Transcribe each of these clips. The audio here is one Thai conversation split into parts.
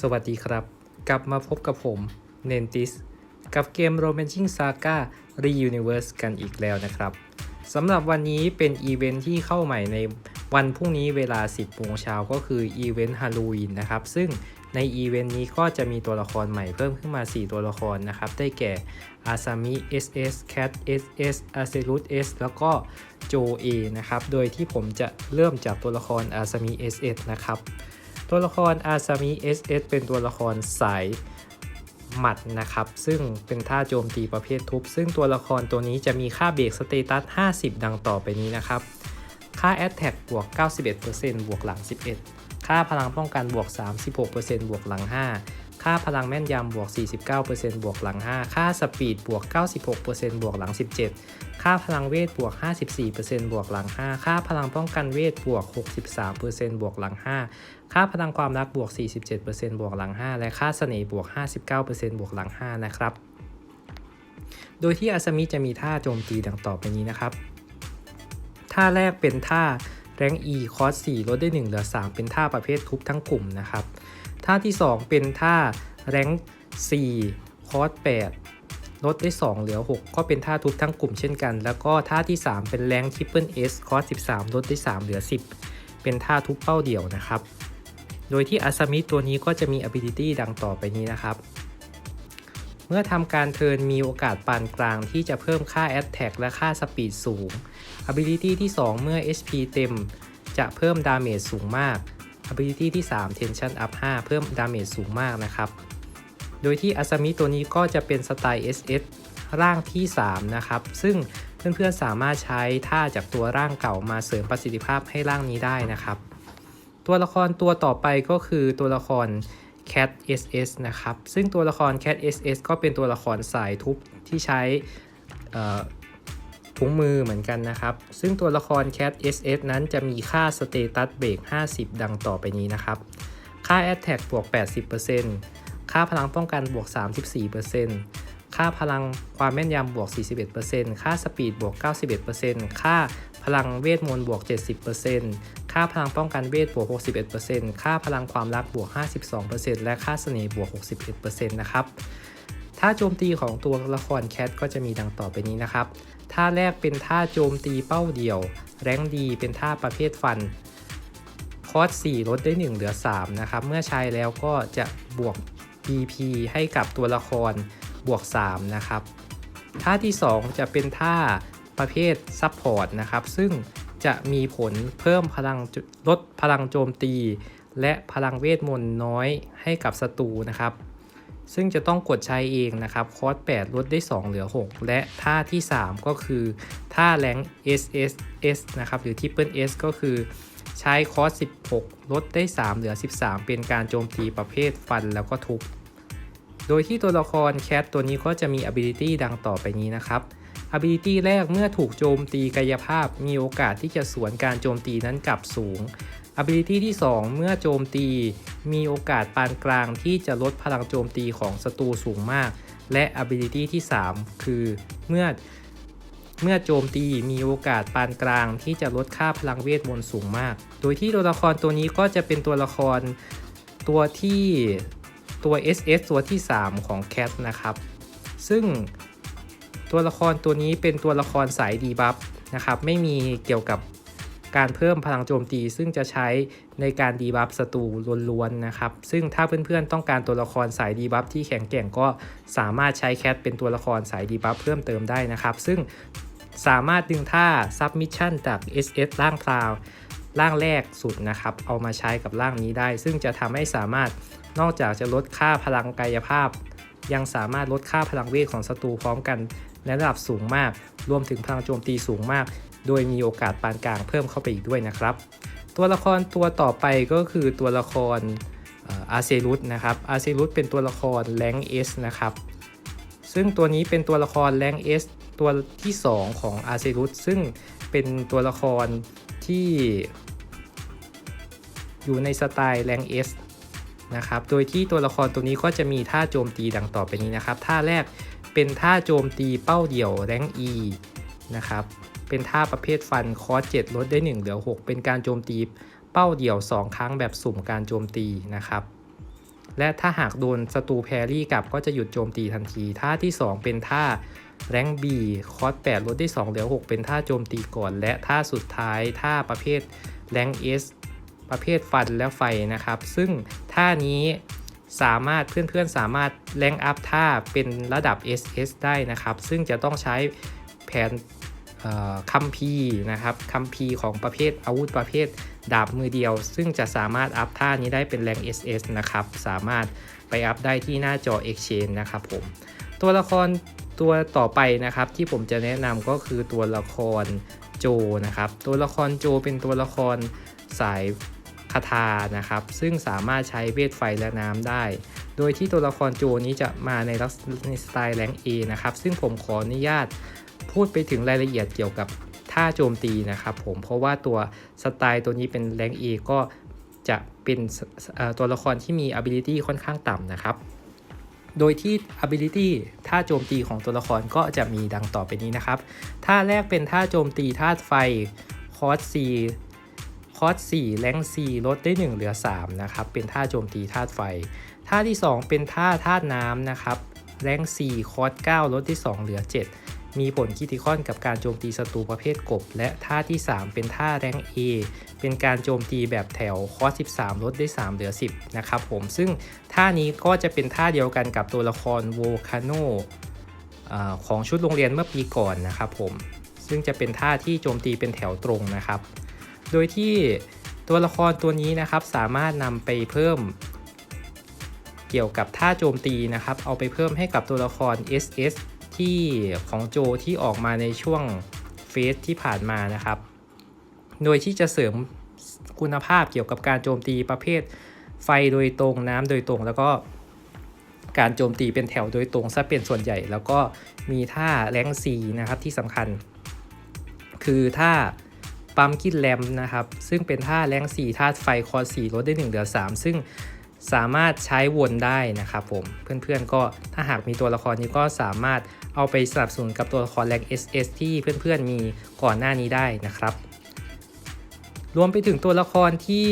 สวัสดีครับ กลับมาพบกับผมเนนติสกับเกม Romancing Saga Reuniverse กันอีกแล้วนะครับสำหรับวันนี้เป็นอีเวนท์ที่เข้าใหม่ในวันพรุ่งนี้เวลา 10โมงเช้าก็คืออีเวนต์ฮาโลวีนนะครับ ซึ่งในอีเวนต์นี้ก็จะมีตัวละครใหม่เพิ่มขึ้นมา 4 ตัวละครนะครับ ได้แก่อาซามิ SS Cat SS a c e l u s S แล้วก็โจ A นะครับ โดยที่ผมจะเริ่มจากตัวละครอาซามิ SS นะครับ ตัวละครอาซามิ SS เป็นตัวละครสายหมัดนะครับ ซึ่งเป็นท่าโจมตีประเภททุบ ซึ่งตัวละครตัวนี้จะมีค่าเบรกสเตตัส 50 ดังต่อไปนี้นะครับ ค่า Attack บวก 91%บวกหลัง 11 ค่าพลังป้องกันบวก 36%บวกหลัง 5 ค่าพลังแม่นยำบวก 49%บวกหลัง 5 ค่าสปีดบวก 96%บวกหลัง 17 ค่าพลังเวทบวก 54%บวกหลัง 5 ค่าพลังป้องกันเวทบวก 63%บวกหลัง 5 ค่าพลังความรักบวก 47%บวกหลัง 5 และค่าเสน่ห์บวก 59%บวกหลัง 5 นะครับ โดยที่อาซามิจะมีท่าโจมตีดังต่อไปนี้นะครับ ท่าแรกเป็นท่าแรง E คอส4ลดได้ 1 เหลือ 3 เป็นท่าประเภททุบทั้งกลุ่มนะครับ ท่าที่ 2 เป็นท่าแรง4คอส8ลดได้ 2 เหลือ 6 ก็เป็นท่าทุบทั้งกลุ่มเช่นกัน แล้วก็ท่าที่ 3 เป็นแรงทริปเปิลเอสคอส13 ลดได้ 3 เหลือ 10 เป็นท่าทุบเป้าเดี่ยวนะครับ โดยที่อาซามิตัวนี้ก็จะมี ability ดังต่อไปนี้นะครับ เมื่อทำการเทิร์นมีโอกาสปานกลางที่จะเพิ่มค่า Attack และค่า Speed สูง Ability ที่ 2 เมื่อ HP เต็ม จะเพิ่ม Damage สูงมาก Ability ที่ 3 Tension Up 5 เพิ่ม Damage สูงมากนะครับ โดยที่อาซามิตัวนี้ก็จะเป็นสไตล์ SS ร่างที่ 3 นะครับ ซึ่งเพื่อนๆสามารถใช้ท่าจากตัวร่างเก่ามาเสริมประสิทธิภาพให้ร่างนี้ได้นะครับ ตัวละครตัวต่อไปก็คือตัวละคร Cat SS นะครับ ซึ่งตัวละคร Cat SS ก็เป็นตัวละครสายทุบที่ใช้ถุงมือเหมือนกันนะครับ ซึ่งตัวละคร Cat SS นั้นจะมีค่าสเตตัสเบรก50 ดังต่อไปนี้นะครับ ค่า Attack บวก 80%ค่าพลังป้องกันบวก 34%ค่าพลังความแม่นยำบวก 41%ค่าสปีดบวก 91%ค่าพลังเวทมนต์บวก 70% ค่าพลังป้องกันเวทบวก 61%ค่าพลังความรักบวก 52%และค่าเสน่ห์บวก 61%นะครับ ท่าโจมตีของตัวละครแคทก็จะมีดังต่อไปนี้นะครับ ท่าแรกเป็นท่าโจมตีเป้าเดี่ยว แรงดีเป็นท่าประเภทฟัน คอส4ลดได้ 1 เหลือ 3 นะครับ เมื่อใช้แล้วก็จะบวก BP ให้กับตัวละครบวก 3 นะครับ ท่าที่ 2 จะเป็นท่าประเภทซับพอร์ตนะครับ ซึ่ง จะมีผลเพิ่มพลังลดพลังโจมตี และพลังเวทมนต์น้อยให้กับศัตรูนะครับ ซึ่งจะต้องกดใช้เองนะครับคอร์ส8ลดได้ 2 เหลือ 6 และท่าที่ 3 ก็คือท่าแรง SSS นะครับหรือ Triple S ก็คือใช้คอร์ส16 ลดได้ 3 เหลือ 13 เป็นการโจมตีประเภทฟันแล้วก็ทุบโดยที่ตัวละครแคทตัวนี้ก็จะมี ability ดังต่อไปนี้นะครับ ability แรกเมื่อถูกโจมตีกายภาพมีโอกาสที่จะสวนการโจมตีนั้นกลับสูง ability ที่ 2 เมื่อโจมตีมีโอกาสปานกลางที่จะลดพลังโจมตีของศัตรูสูงมาก และ ability ที่ 3 คือเมื่อเมื่อโจมตีมีโอกาสปานกลางที่จะลดค่าพลังเวทมนต์สูงมาก โดยที่ตัวละครตัวนี้ก็จะเป็นตัวละครตัวที่ตัว SS ตัวที่ 3 ของ Cat นะครับ ซึ่ง ตัวละครตัวนี้เป็นตัวละครสายดีบัฟนะครับไม่มีเกี่ยวกับการเพิ่มพลังโจมตี ซึ่งจะใช้ในการดีบัฟศัตรูล้วนๆนะครับ ซึ่งถ้าเพื่อนๆต้องการตัวละครสายดีบัฟที่แข็งแกร่งก็สามารถใช้แคทเป็นตัวละครสายดีบัฟเพิ่มเติมได้นะครับ ซึ่งสามารถดึงท่า Submission จาก SS ร่างพราวร่างแรกสุดนะครับ เอามาใช้กับร่างนี้ได้ ซึ่งจะทำให้สามารถนอกจากจะลดค่าพลังกายภาพ ยังสามารถลดค่าพลังเวทของศัตรูพร้อมกัน ในระดับสูงมาก รวมถึงพลังโจมตีสูงมาก โดยมีโอกาสปานกลางเพิ่มเข้าไปอีกด้วยนะครับ ตัวละครตัวต่อไปก็คือตัวละครอาเซรุสนะครับอาเซรุสเป็นตัวละครแรงเอสนะครับ ซึ่งตัวนี้เป็นตัวละครแรงเอสตัวที่ 2 ของอาเซรุสซึ่งเป็นตัวละครที่อยู่ในสไตล์แรงเอส นะครับ โดยที่ตัวละครตัวนี้ก็จะมีท่าโจมตีดังต่อไปนี้นะครับ ท่าแรกเป็นท่าโจมตีเป้าเดี่ยวแรง E นะครับ เป็นท่าประเภทฟันคอร์ส7ลดได้ 1 เหลือ 6 เป็นการโจมตีเป้าเดี่ยว 2 ครั้งแบบสุ่มการโจมตีนะครับ และถ้าหากโดนศัตรูแพรรี่กลับก็จะหยุดโจมตีทันที ท่าที่ 2 เป็นท่าแรงบีคอส8ลดได้ 2 เหลือ 6 เป็นท่าโจมตีก่อน และท่าสุดท้ายท่าประเภทแรงเอส ประเภทฟันและไฟนะครับ ซึ่งท่านี้สามารถเพื่อนๆสามารถแรงอัพท่าเป็นระดับ SS ได้นะครับ ซึ่งจะต้องใช้แผนเอ่อคัมภีนะครับคัมภีของประเภทอาวุธประเภทดาบมือเดียว ซึ่งจะสามารถอัพท่านี้ได้เป็นแรง SS นะครับ สามารถไปอัพได้ที่หน้าจอ Exchange นะครับผม ตัวละครตัวต่อไปนะครับที่ผมจะแนะนำก็คือตัวละครโจนะครับ ตัวละครโจเป็นตัวละครสายาถานะครับ ซึ่งสามารถใช้เวทไฟและน้ำได้ โดยที่ตัวละครโจนี้จะมาในลักษณะสไตล์แรง A นะครับ ซึ่งผมขออนุญาตพูดไปถึงรายละเอียดเกี่ยวกับท่าโจมตีนะครับผมเพราะว่าตัวสไตล์ตัวนี้เป็นแรง A ก็จะเป็นตัวละครที่มี ability ค่อนข้างต่ำนะครับ โดยที่ ability ท่าโจมตีของตัวละครก็จะมีดังต่อไปนี้นะครับ ท่าแรกเป็นท่าโจมตีธาตุไฟคอร์ส4 คอส4แรง4ลดได้ 1 เหลือ 3 นะครับ เป็นท่าโจมตีธาตุไฟ ท่าที่ 2 เป็นท่าธาตุน้ำนะครับ แรง4คอส9ลดได้ 2 เหลือ 7 มีผลคิติคอนกับการโจมตีศัตรูประเภทกบ และท่าที่ 3 เป็นท่าแรง A เป็นการโจมตีแบบแถวคอส13 ลดได้ 3 เหลือ 10 นะครับผม ซึ่งท่านี้ก็จะเป็นท่าเดียวกันกับตัวละครโวคาโนของชุดโรงเรียนเมื่อปีก่อนนะครับผม ซึ่งจะเป็นท่าที่โจมตีเป็นแถวตรงนะครับ โดยที่ตัวละครตัวนี้นะครับสามารถนำไปเพิ่ม เกี่ยวกับท่าโจมตีนะครับ เอาไปเพิ่มให้กับตัวละคร SS ที่ของโจที่ออกมาในช่วงเฟสที่ผ่านมานะครับ โดยที่จะเสริมคุณภาพเกี่ยวกับการโจมตีประเภทไฟโดยตรงน้ำโดยตรง แล้วก็การโจมตีเป็นแถวโดยตรงซะเป็นส่วนใหญ่ แล้วก็มีท่าแรงซีนะครับที่สำคัญ คือท่า ปั๊มกินแรมนะครับ ซึ่งเป็นท่าแรง4ท่าไฟคอ4ลดได้ 1 เหลือ 3 ซึ่งสามารถใช้วนได้นะครับผม เพื่อนๆก็ถ้าหากมีตัวละครนี้ก็สามารถเอาไปสนับสนุนกับตัวละครแรง SS ที่เพื่อนๆมีก่อนหน้านี้ได้นะครับ รวมไปถึงตัวละครที่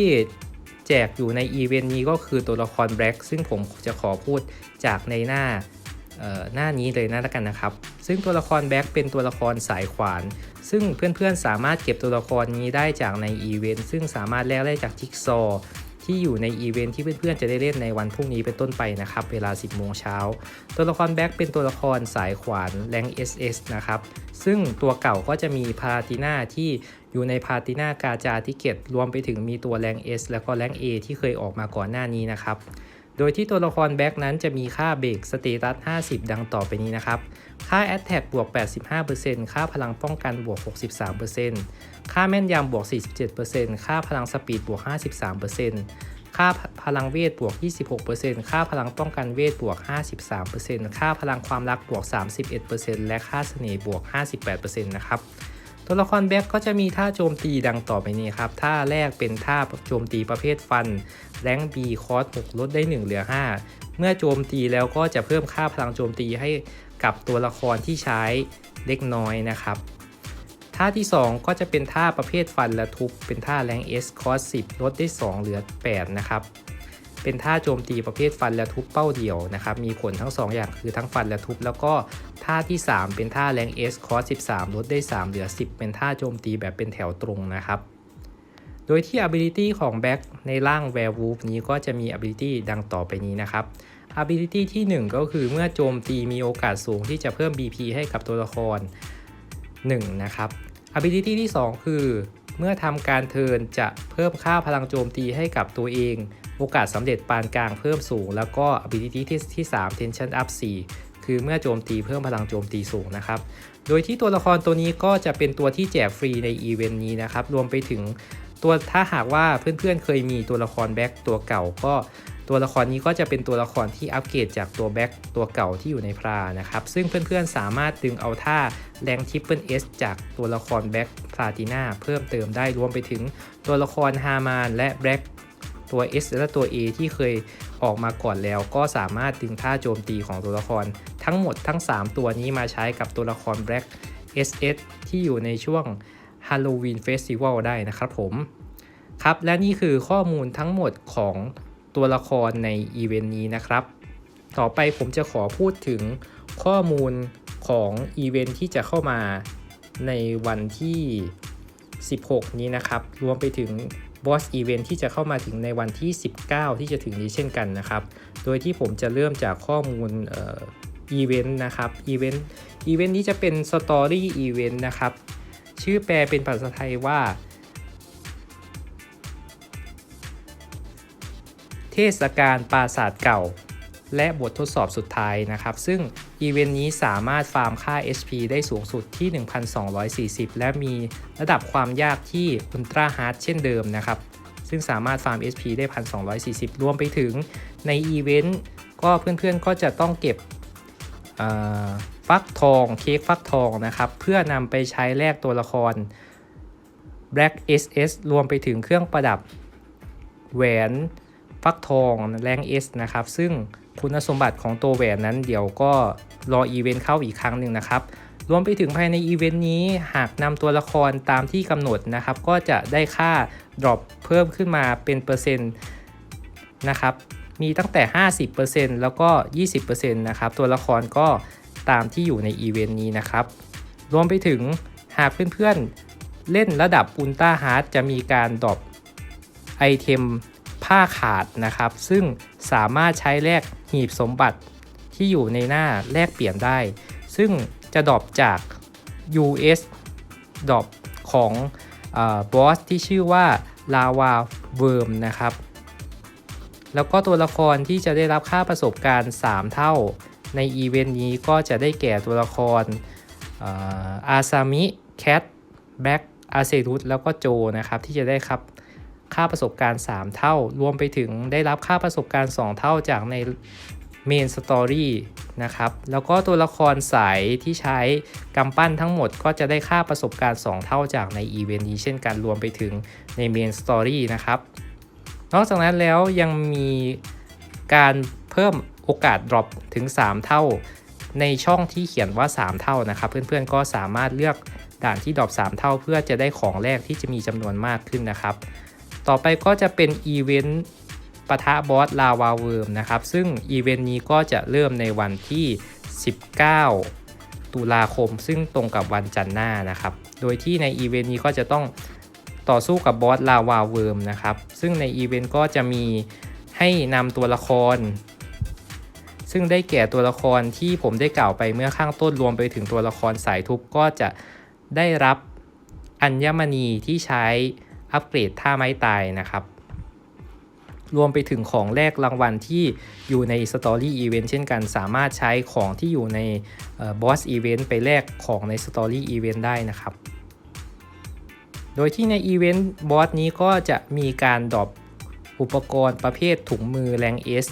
แจกอยู่ในอีเวนต์นี้ก็คือตัวละครแบล็กซึ่งผมจะขอพูดจากในหน้า หน้านี้เลยนะล้วกันนะครับ ซึ่งตัวละครแบ็กเป็นตัวละครสายขวาน ซึ่งเพื่อนๆสามารถเก็บตัวละครนี้ได้จากในอีเวนต์ซึ่งสามารถแลกได้จากจิ๊กซอว์ที่อยู่ในอีเวนต์ที่เพื่อนๆจะได้เล่นในวันพรุ่งนี้เป็นต้นไปนะครับ เวลา 10 โมงเช้า ตัวละครแบ็กเป็นตัวละครสายขวานแรง SS นะครับ ซึ่งตัวเก่าก็จะมีพาติน่าที่อยู่ในพาติน่ากาจาทิเกตรวมไปถึงมีตัวแรง S แล้วก็แรง A ที่เคยออกมาก่อนหน้านี้นะครับ โดยที่ตัวละครแบ็กนั้นจะมีค่าเบรกสเตตัส 50 ดังต่อไปนี้นะครับ ค่า a t t a c บวก 85%ค่าพลังป้องกันบวก 63%ค่าแม่นยำบวก 47%ค่าพลังสปีดบวก 53%ค่าพลังเวทบวก 26%ค่าพลังป้องกันเวทบวก 53%ค่าพลังความรักบวก 31%และค่าเสน่ห์บวก 58%นะครับ ตัวละครแบ็กก็จะมีท่าโจมตีดังต่อไปนี้ครับ ท่าแรกเป็นท่าโจมตีประเภทฟัน แรงบีคอส6ลดได้ 1 เหลือ 5 เมื่อโจมตีแล้วก็จะเพิ่มค่าพลังโจมตีให้กับตัวละครที่ใช้เล็กน้อยนะครับ ท่าที่ 2 ก็จะเป็นท่าประเภทฟันและทุบ เป็นท่าแรง S คอส10 ลดได้ 2 เหลือ 8 นะครับ เป็นท่าโจมตีประเภทฟันและทุบเป้าเดี่ยวนะครับมีผลทั้ง 2 อย่างคือทั้งฟันและทุบ แล้วก็ท่าที่ 3 เป็นท่าแรง S คอส13 ลดได้ 3 เหลือ 10 เป็นท่าโจมตีแบบเป็นแถวตรงนะครับ โดยที่ ability ของแบ็กในร่าง Werewolf นี้ก็จะมี ability ดังต่อไปนี้นะครับ ability ที่ 1 ก็คือเมื่อโจมตีมีโอกาสสูงที่จะเพิ่ม BP ให้กับตัวละคร 1 นะครับ ability ที่ 2 คือ เมื่อทำการเทินจะเพิ่มค่าพลังโจมตีให้กับตัวเอง โอกาสสำเร็จปานกลางเพิ่มสูง แล้วก็ ability ที่ที่3 tension up 4 คือเมื่อโจมตีเพิ่มพลังโจมตีสูงนะครับ โดยที่ตัวละครตัวนี้ก็จะเป็นตัวที่แจกฟรีในอีเวนต์นี้นะครับ รวมไปถึงตัวถ้าหากว่าเพื่อนๆเคยมีตัวละครแบ็กตัวเก่าก็ตัวละครนี้ก็จะเป็นตัวละครที่อัปเกรดจากตัวแบ็กตัวเก่าที่อยู่ในพรานะครับ ซึ่งเพื่อนๆสามารถดึงเอาท่าแรงทิปเปิลเอสจากตัวละครแบ็กพลาติน่าเพิ่มเติมได้รวมไปถึงตัวละครฮามานและแบ็ก ตัว S และตัว A ที่เคยออกมาก่อนแล้ว ก็สามารถดึงท่าโจมตีของตัวละคร ทั้งหมดทั้ง 3 ตัวนี้มาใช้กับตัวละคร Black SS ที่อยู่ในช่วง Halloween Festival ได้นะครับผมครับและนี่คือข้อมูลทั้งหมดของตัวละครในอีเวนต์นี้นะครับ ต่อไปผมจะขอพูดถึงข้อมูลของอีเวนต์ที่จะเข้ามาในวันที่ 16 นี้นะครับ รวมไปถึง บอสอีเวนต์ที่จะเข้ามาถึงในวันที่ 19 ที่จะถึงนี้เช่นกันนะครับ โดยที่ผมจะเริ่มจากข้อมูลเอีเวนต์นะครับอีเวนต์อีเวนต์นี้จะเป็นสตอรี่อีเวนต์นะครับ ชื่อแปลเป็นภาษาไทยว่า เทศกาลปราสาทเก่า และบททดสอบสุดท้ายนะครับ ซึ่ง อีเวนต์นี้สามารถฟาร์มค่า HP ได้สูงสุดที่ 1240 และมีระดับความยากที่อุลตร้าฮาร์ดเช่นเดิมนะครับ ซึ่งสามารถฟาร์ม HP ได้ 1240 รวมไปถึงในอีเวนต์ก็เพื่อนๆก็จะต้องเก็บฟักทองเค้กฟักทองนะครับ เพื่อนำไปใช้แลกตัวละคร Black SS รวมไปถึงเครื่องประดับแหวนฟักทองแรง S นะครับ ซึ่ง คุณสมบัติของตัวแหวนนั้นเดี๋ยวก็รออีเวนต์เข้าอีกครั้งหนึ่งนะครับ รวมไปถึงภายในอีเวนต์นี้หากนำตัวละครตามที่กำหนดนะครับ ก็จะได้ค่า drop เพิ่มขึ้นมาเป็นเปอร์เซ็นต์นะครับ มีตั้งแต่ 50%แล้วก็ 20%นะครับ ตัวละครก็ตามที่อยู่ในอีเวนต์นี้นะครับ รวมไปถึงหากเพื่อนๆเล่นระดับอุลตร้าฮาร์ดจะมีการดรอปไอเทม ผ้าขาดนะครับ ซึ่งสามารถใช้แลกหีบสมบัติที่อยู่ในหน้าแลกเปลี่ยนได้ ซึ่งจะดรอปจาก US ดรอปของบอสที่ชื่อว่าลาวาเวิร์มนะครับ แล้วก็ตัวละครที่จะได้รับค่าประสบการณ์ 3 เท่าในอีเวนต์นี้ก็จะได้แก่ตัวละครอาซามิแคทแบ็กอาเซรุสแล้วก็โจนะครับที่จะได้ครับ ค่าประสบการณ์ 3 เท่า รวมไปถึงได้รับค่าประสบการณ์ 2 เท่าจากในเมนสตอรี่นะครับ แล้วก็ตัวละครสายที่ใช้กำปั้นทั้งหมดก็จะได้ค่าประสบการณ์ 2 เท่าจากในอีเวนต์นี้เช่นกันรวมไปถึงในเมนสตอรี่นะครับ นอกจากนั้นแล้วยังมีการเพิ่มโอกาส drop ถึง 3 เท่า ในช่องที่เขียนว่า 3 เท่านะครับ เพื่อนๆก็สามารถเลือกด่านที่ drop 3เท่า เพื่อจะได้ของแรกที่จะมีจำนวนมากขึ้นนะครับ ต่อไปก็จะเป็นอีเวนต์ปะทะบอสลาวาเวิร์มนะครับ ซึ่งอีเวนต์นี้ก็จะเริ่มในวันที่ 19 ตุลาคม ซึ่งตรงกับวันจันทร์หน้านะครับ โดยที่ในอีเวนต์นี้ก็จะต้องต่อสู้กับบอสลาวาเวิร์มนะครับ ซึ่งในอีเวนต์ก็จะมีให้นำตัวละคร ซึ่งได้แก่ตัวละครที่ผมได้กล่าวไปเมื่อข้างต้นรวมไปถึงตัวละครสายทุบก็จะได้รับอัญมณีที่ใช้ อัปเกรดท่าไม้ตายนะครับ รวมไปถึงของแรกรางวัลที่อยู่ในสตอรี่อีเวนต์เช่นกัน สามารถใช้ของที่อยู่ในบอสอีเวนต์ไปแลกของในสตอรี่อีเวนต์ได้นะครับ โดยที่ในอีเวนต์บอสนี้ก็จะมีการดรอปอุปกรณ์ประเภทถุงมือแรง S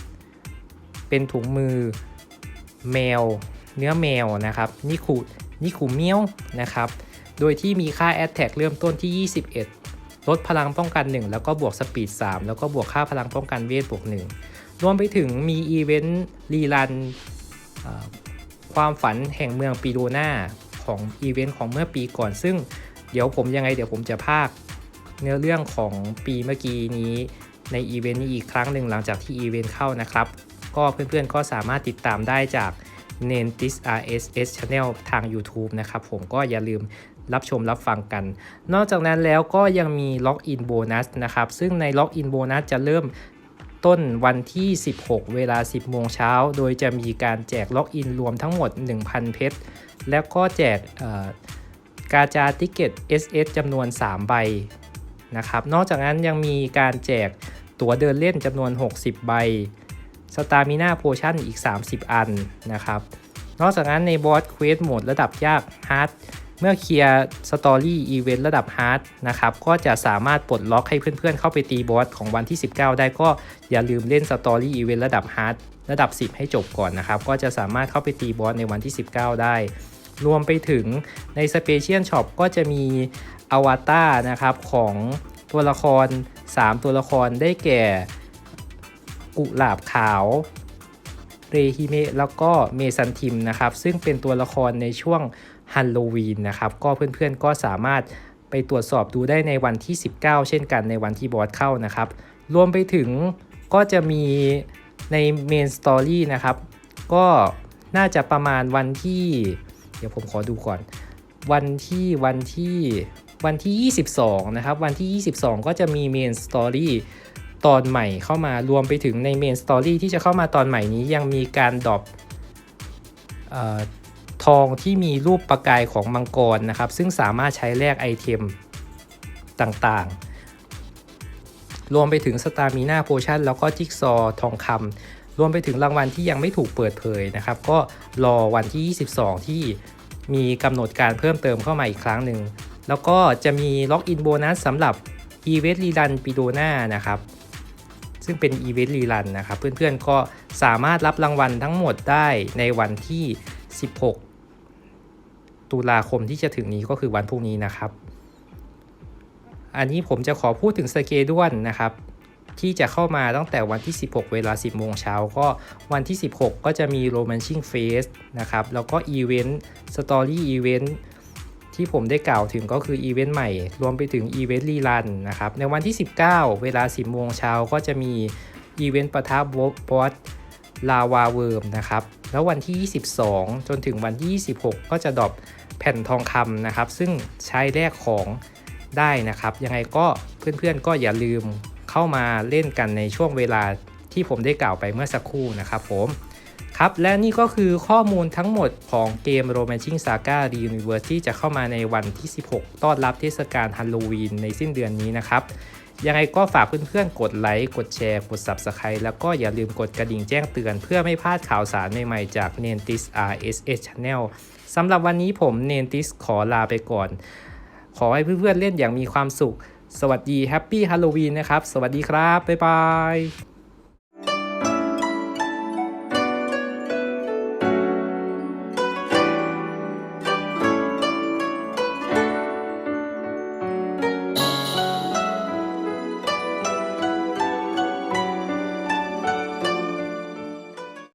เป็นถุงมือแมว เนื้อแมวนะครับนิคุนิคุเมียวนะครับ โดยที่มีค่า a t t a c เริ่มต้นที่ 21 ลดพลังป้องกัน 1 แล้วก็บวกสปีด 3 แล้วก็บวกค่าพลังป้องกันเวทบวก 1 รวมไปถึงมีอีเวนต์รีรันความฝันแห่งเมืองปีโดนาของอีเวนต์ของเมื่อปีก่อน ซึ่งเดี๋ยวผมยังไงเดี๋ยวผมจะพากเนื้อเรื่องของปีเมื่อกี้นี้ในอีเวนต์นี้อีกครั้งหนึ่งหลังจากที่อีเวนต์เข้านะครับ ก็เพื่อนๆก็สามารถติดตามได้จาก n e n t i s RSS Channel ทาง YouTube นะครับ ผมก็อย่าลืม รับชมรับฟังกัน นอกจากนั้นแล้วก็ยังมีล็อกอินโบนัสนะครับ ซึ่งในล็อกอินโบนัสจะเริ่มต้นวันที่ 16 เวลา 10 โมงเช้า โดยจะมีการแจกล็อกอินรวมทั้งหมด 1,000 เพชร แล้วก็แจกกาจาติเกต SS จำนวน 3 ใบนะครับ นอกจากนั้นยังมีการแจกตั๋วเดินเล่นจำนวน 60 ใบ สตามิน่าโพชั่นอีก 30 อันนะครับ นอกจากนั้นในบอสเควสโหมดระดับยากฮาร์ด เมื่อเคลียร์สตอรี่อีเวนต์ระดับฮาร์ดนะครับก็จะสามารถปลดล็อกให้เพื่อนๆ เข้าไปตีบอสของวันที่ 19 ได้ก็อย่าลืมเล่นสตอรี่อีเวนต์ระดับฮาร์ดระดับ 10 ให้จบก่อนนะครับ ก็จะสามารถเข้าไปตีบอสในวันที่ 19 ได้ รวมไปถึงในสเปเชียลช็อปก็จะมีอวตารนะครับของตัวละคร 3 ตัวละครได้แก่กุหลาบขาวเรฮิเมะแล้วก็เมซันทิมนะครับ ซึ่งเป็นตัวละครในช่วง ฮัลโลวีนนะครับ ก็เพื่อนๆก็สามารถไปตรวจสอบดูได้ในวันที่ 19 เช่นกันในวันที่บอสเข้านะครับ รวมไปถึงก็จะมีในเมนสตอรี่นะครับ ก็น่าจะประมาณวันที่ เดี๋ยวผมขอดูก่อน วันที่วันที่วันที่ 22 นะครับ วันที่ 22 ก็จะมีเมนสตอรี่ตอนใหม่เข้ามารวมไปถึงในเมนสตอรี่ที่จะเข้ามาตอนใหม่นี้ยังมีการดรอปเออ ทองที่มีรูปประกายของมังกรนะครับ ซึ่งสามารถใช้แลกไอเทมต่างๆ รวมไปถึงสตามิน่าโพชั่นแล้วก็จิ๊กซอว์ทองคำรวมไปถึงรางวัลที่ยังไม่ถูกเปิดเผยนะครับ ก็รอวันที่ 22 ที่มีกำหนดการเพิ่มเติมเข้ามาอีกครั้งหนึ่ง แล้วก็จะมีล็อกอินโบนัสสำหรับอีเวนต์รีรันปีโดนานะครับ ซึ่งเป็นอีเวนต์รีรันนะครับ เพื่อนๆก็สามารถรับรางวัลทั้งหมดได้ในวันที่ 16 ตุลาคมที่จะถึงนี้ก็คือวันพรุ่งนี้นะครับ อันนี้ผมจะขอพูดถึงสเกด้วนนะครับที่จะเข้ามาตั้งแต่วันที่ 16 เวลา 10 โมงเช้าก็วันที่ 16 ก็จะมี Romancing Face นะครับ แล้วก็อีเวนต์ Story Event ที่ผมได้กล่าวถึงก็คืออีเวนต์ใหม่ รวมไปถึงอีเวนต์รีรันนะครับ ในวันที่ 19 เวลา 10 โมงเช้าก็จะมีอีเวนต์ประทะบอสลาวาเวิร์มนะครับ แล้ววันที่ 22 จนถึงวันที่ 26 ก็จะดรอปแผ่นทองคำนะครับ ซึ่งใช้แลกของได้นะครับ ยังไงก็เพื่อนๆก็อย่าลืมเข้ามาเล่นกันในช่วงเวลาที่ผมได้กล่าวไปเมื่อสักครู่นะครับผมครับ และนี่ก็คือข้อมูลทั้งหมดของเกม Romancing Saga Reuniverse ที่จะเข้ามาในวันที่ 16 ต้อนรับเทศกาลฮัลโลวีนในสิ้นเดือนนี้นะครับ ยังไงก็ฝากเพื่อนๆ กดไลค์ กดแชร์ กด Subscribe แล้วก็อย่าลืมกดกระดิ่งแจ้งเตือน เพื่อไม่พลาดข่าวสารใหม่ๆ จาก n e n t i s RSS Channel สำหรับวันนี้ผม n e n t i s ขอลาไปก่อน ขอให้เพื่อนๆเล่นอย่างมีความสุข สวัสดีแฮปปี้ฮาโลวีนนะครับ สวัสดีครับ บ๊ายบาย